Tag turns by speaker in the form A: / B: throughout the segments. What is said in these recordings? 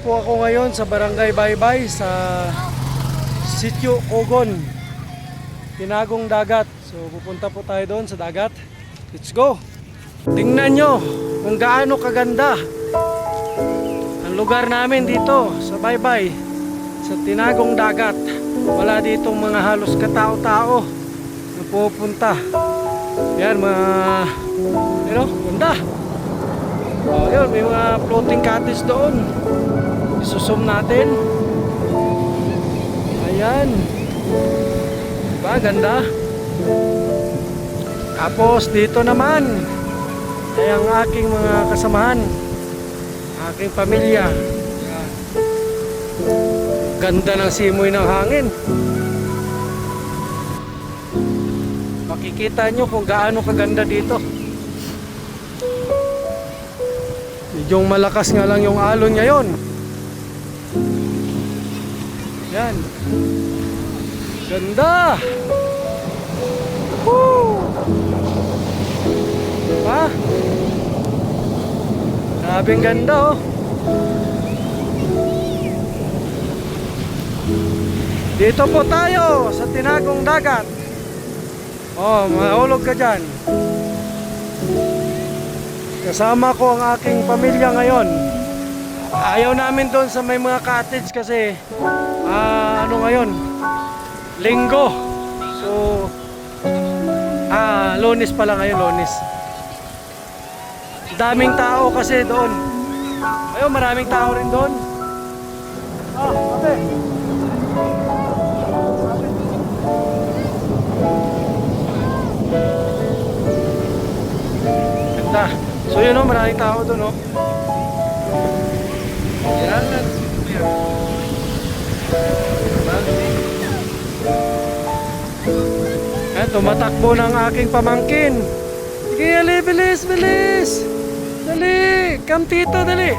A: Po ako ngayon sa Barangay Baybay sa Sitio Ogon. Tinagong dagat. So pupunta po tayo doon sa dagat. Let's go. Tingnan nyo kung gaano kaganda ang lugar namin dito sa Baybay sa Tinagong dagat. Wala ditong mga halos katao-tao na pupunta. Yan mga you know, ganda. Oh, yun, may mga floating cottage doon. Isusum natin. Ayan. Diba, ganda. Tapos dito naman ay ang aking mga kasamahan. Aking pamilya. Ganda ng simoy ng hangin. Makikita nyo kung gaano kaganda dito. Medyo malakas nga lang yung alon ngayon. Yan. Ganda! Woo! Ha? Grabing ganda oh. Dito po tayo sa Tinagong Dagat. Oh, mahulog ka dyan. Kasama ko ang aking pamilya ngayon. Ayaw namin doon sa may mga cottage kasi ah, ano ngayon? Linggo. So ah, Lunes pala ngayon, Lunes. Daming tao kasi doon. Ayun, maraming tao rin doon. Ah, ate. Ganda. So yun o, maraming tao doon o. Yan. Yan, tumatakbo ng aking pamangkin. Sige, ali, bilis, bilis. Dali, come dali.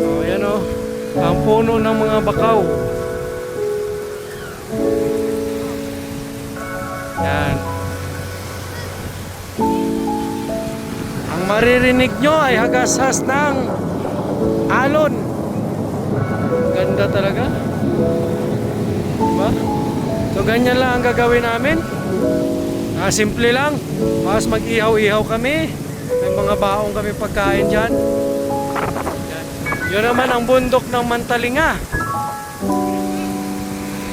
A: Oh, yan o. Ang puno ng mga bakaw. Yan. Ang maririnig nyo ay hagasas ng alon. Ganda talaga. Diba? So ganyan lang ang gagawin namin. Ah, simple lang. Mas mag-ihaw-ihaw kami. May mga baong kami pagkain dyan. Yan. Yun naman ang bundok ng Mantalinga.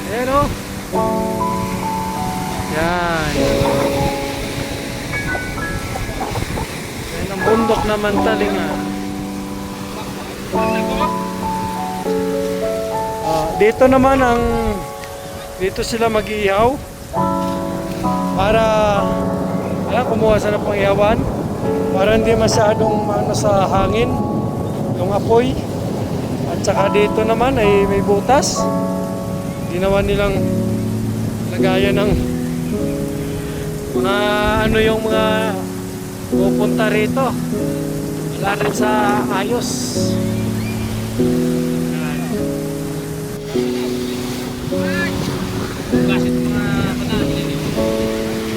A: Ayan o. Yan. Yan ang bundok na Mantalinga. Dito naman ang dito sila mag-iihaw para ayan, kumuha sa ng pangihawan para hindi masyadong ano sa hangin yung apoy. At saka dito naman ay may butas. Ginawa nilang lagayan ng mga ano yung mga pupunta rito. Wala rin sa ayos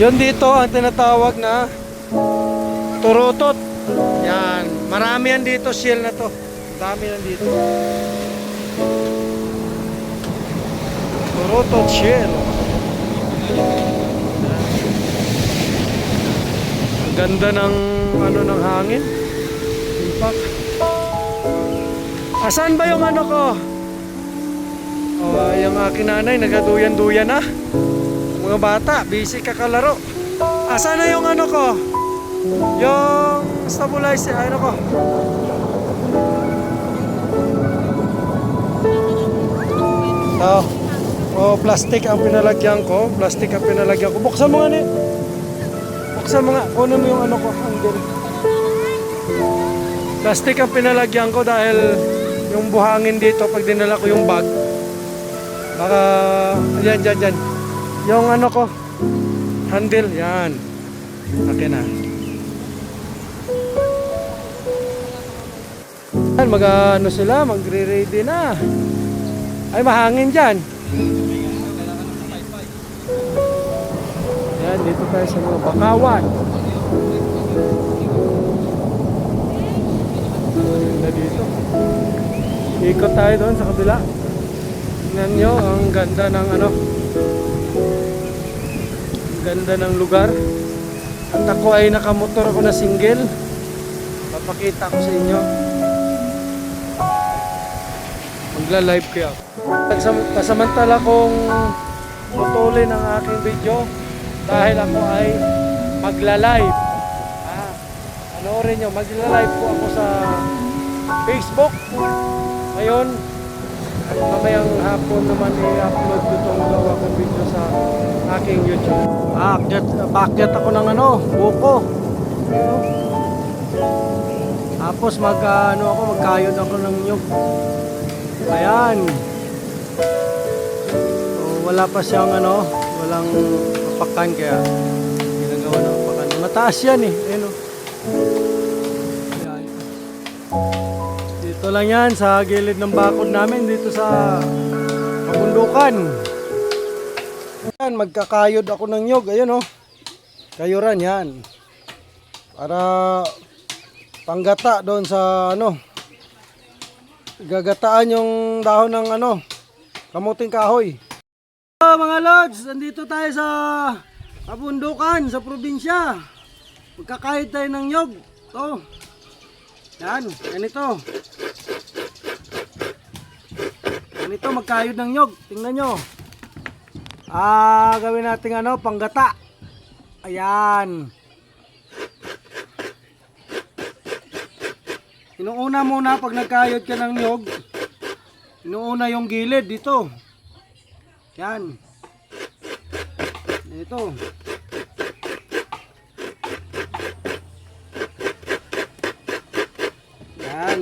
A: Yun dito ang tinatawag na turutot. Yan. Marami yan dito, shell na to. Dami yan dito. Turutot shell. Ganda ng ano ng hangin. Impact. Asan ba yung ano ko? Oh, yung aking nanay nagaduyan-duyan na. Mga bata, busy kakalaro. Asa na yung ano ko? Yung stabilizer, ano ko? Ito. Oh, plastic ang pinalagyan ko. Plastic ang pinalagyan ko. Buksan mo nga ni. Buksan mo nga. Kunin mo yung ano ko. Handle. Plastic ang pinalagyan ko dahil yung buhangin dito pag dinala ko yung bag. Baka, yan, yan, yan. Yung ano ko, handle, yan. Okay na. Yan, mag ano sila, magre-ready na. Ay, mahangin dyan. Yan, dito tayo sa mga bakawan. Na dito. Ikot tayo doon sa kabila. Tingnan nyo, ang ganda ng ano. Ganda ng lugar. At ako ay nakamotor ako na single. Papakita ko sa inyo. Magla-live kaya ako. Pasam- Pasamantala kong putulin ang aking video dahil ako ay magla-live. Ah, panoorin nyo, magla-live po ako sa Facebook. Ngayon, at mamayang hapon naman i-upload ko itong gawa kong video sa aking YouTube. Paakyat, paakyat ako ng ano, buko. Tapos mag ano ako, magkayod ako ng nyug. Ayan. So, wala pa siyang ano, walang papakan kaya ginagawa ng papakan. Mataas yan eh. Ayun oh. Dito lang yan sa gilid ng bakod namin dito sa kabundukan. Yan, magkakayod ako ng nyog. Ayun oh. Kayuran yan. Para panggata doon sa ano gagataan yung dahon ng ano kamuting kahoy Hello mga lods nandito tayo sa kabundukan sa probinsya magkakahit tayo ng nyog to yan ganito ganito magkayod ng nyog tingnan nyo ah gawin natin ano panggata ayan Inuuna muna pag nagkayod ka ng nyog, inuuna yung gilid dito. Yan. Ito. Yan.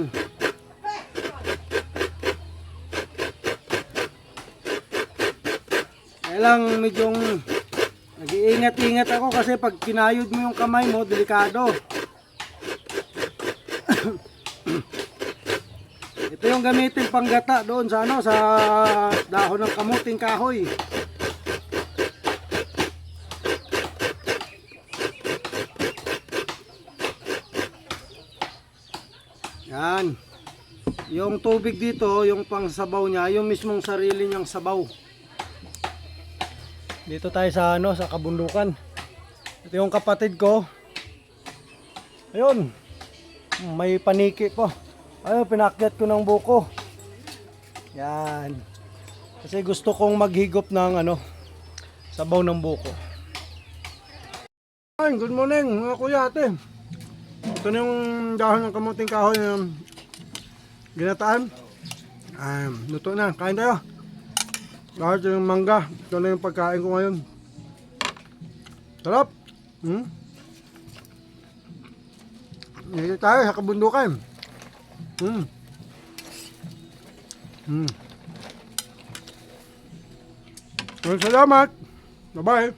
A: Kaya lang medyong nag-iingat-ingat ako kasi pag kinayod mo yung kamay mo, delikado. Ito yung gamitin panggata doon sa ano sa dahon ng kamuting kahoy. Yan. Yung tubig dito, yung pangsabaw niya, yung mismong sarili niyang sabaw. Dito tayo sa ano, sa kabundukan. Ito yung kapatid ko. Ayun. May paniki po. Ayun, pinakyat ko ng buko. Yan. Kasi gusto kong maghigop ng ano, sabaw ng buko. Good morning mga kuya ate. Ito na yung dahon ng kamuting kahoy ng ginataan. Um, luto na, kain tayo. Lahat yung mangga. Ito na yung pagkain ko ngayon. Sarap. Hmm? Dito tayo sa kabundukan. Hmm. Hmm. Salamat. Bye-bye.